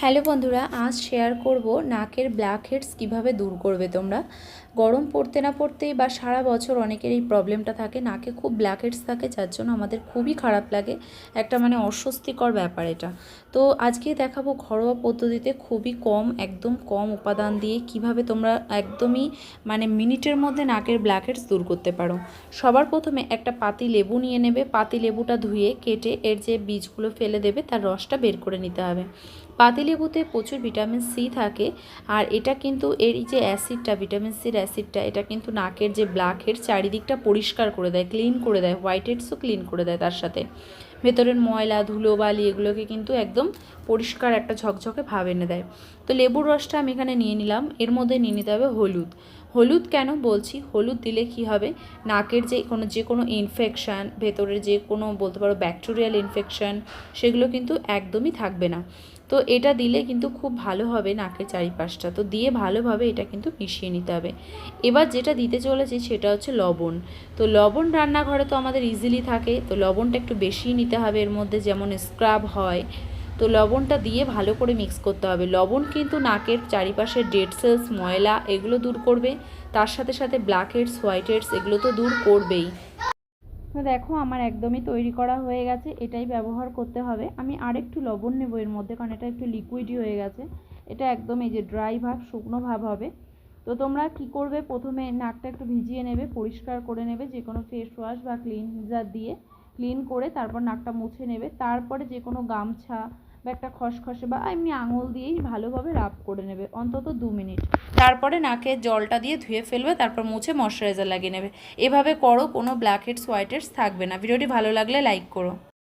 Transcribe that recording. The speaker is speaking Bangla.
হ্যালো বন্ধুরা, আজ শেয়ার করব নাকের ব্ল্যাক হেডস কীভাবে দূর করবে তোমরা। গরম পড়তে না পড়তেই বা সারা বছর অনেকের এই প্রবলেমটা থাকে, নাকে খুব ব্ল্যাক হেডস থাকে, যার জন্য আমাদের খুবই খারাপ লাগে। একটা মানে অস্বস্তিকর ব্যাপার এটা। তো আজকে দেখাবো ঘরোয়া পদ্ধতিতে খুবই কম, একদম কম উপাদান দিয়ে কীভাবে তোমরা একদমই মানে মিনিটের মধ্যে নাকের ব্ল্যাক হেডস দূর করতে পারো। সবার প্রথমে একটা পাতি লেবু নিয়ে নেবে, পাতি লেবুটা ধুয়ে কেটে এর যে বীজগুলো ফেলে দেবে, তার রসটা বের করে নিতে হবে। পাতিলেবুতে প্রচুর ভিটামিন সি থাকে, আর এটা কিন্তু এর যে অ্যাসিডটা, ভিটামিন সির অ্যাসিডটা, এটা কিন্তু নাকের যে ব্ল্যাক হেড চারিদিকটা পরিষ্কার করে দেয়, ক্লিন করে দেয় হোয়াইট হেডসও ক্লিন করে দেয় তার সাথে। ভেতরের ময়লা, ধুলো, বালি এগুলোকে কিন্তু একদম পরিষ্কার একটা ঝকঝকে ভাব এনে দেয়। তো লেবুর রসটা আমি এখানে নিয়ে নিলাম। এর মধ্যে নিয়ে নিতে হবে হলুদ। হলুদ কেন বলছি? হলুদ দিলে কি হবে? নাকের যে কোনো যে কোনো ইনফেকশান ভেতরের যে কোনো বলতে পারো ব্যাকটেরিয়াল ইনফেকশান সেগুলো কিন্তু একদমই থাকবে না। তো এটা দিলে কিন্তু খুব ভালো হবে নাকের চারিপাশটা। তো দিয়ে ভালোভাবে এটা কিন্তু মিশিয়ে নিতে হবে। এবার যেটা দিতে চলেছি সেটা হচ্ছে লবণ। তো লবণ রান্নাঘরে তো আমাদের ইজিলি থাকে। তো লবণটা একটু বেশিই নিতে হবে, এর মধ্যে যেমন স্ক্রাব হয়। তো লবণটা দিয়ে ভালো করে মিক্স করতে হবে। লবণ কিন্তু নাকের চারিপাশের ডেড সেলস ময়লা এগুলো দূর করবে। তার সাথে সাথে ব্ল্যাক হেডস হোয়াইট হেডস এগুলো তো দূর করবেই। তো দেখো, আমার একদমই তৈরি করা হয়ে গেছে। এটাই ব্যবহার করতে হবে। আমি আরেকটু লবণ নেব এর মধ্যে, কারণ এটা একটু লিকুইডই হয়ে গেছে। এটা একদম এই যে ড্রাই ভাব, শুকনো ভাব হবে। তো তোমরা কি করবে? প্রথমে নাকটা একটু ভিজিয়ে নেবে, পরিষ্কার করে নেবে যে কোনো ফেস ওয়াশ বা ক্লিনজার দিয়ে। ক্লিন করে তারপর নাকটা মুছে নেবে। তারপরে যে কোনো গামছা বা একটা খসখসে বা এমনি আঙুল দিয়েই ভালোভাবে রাব করে নেবে, অন্তত দু মিনিট। তারপরে নাকে জলটা দিয়ে ধুয়ে ফেলবে, তারপর মুছে ময়শ্চারাইজার লাগিয়ে নেবে। এভাবে করো, কোনো ব্ল্যাক হেডস হোয়াইট হেডস থাকবে না। ভিডিওটি ভালো লাগলে লাইক করো।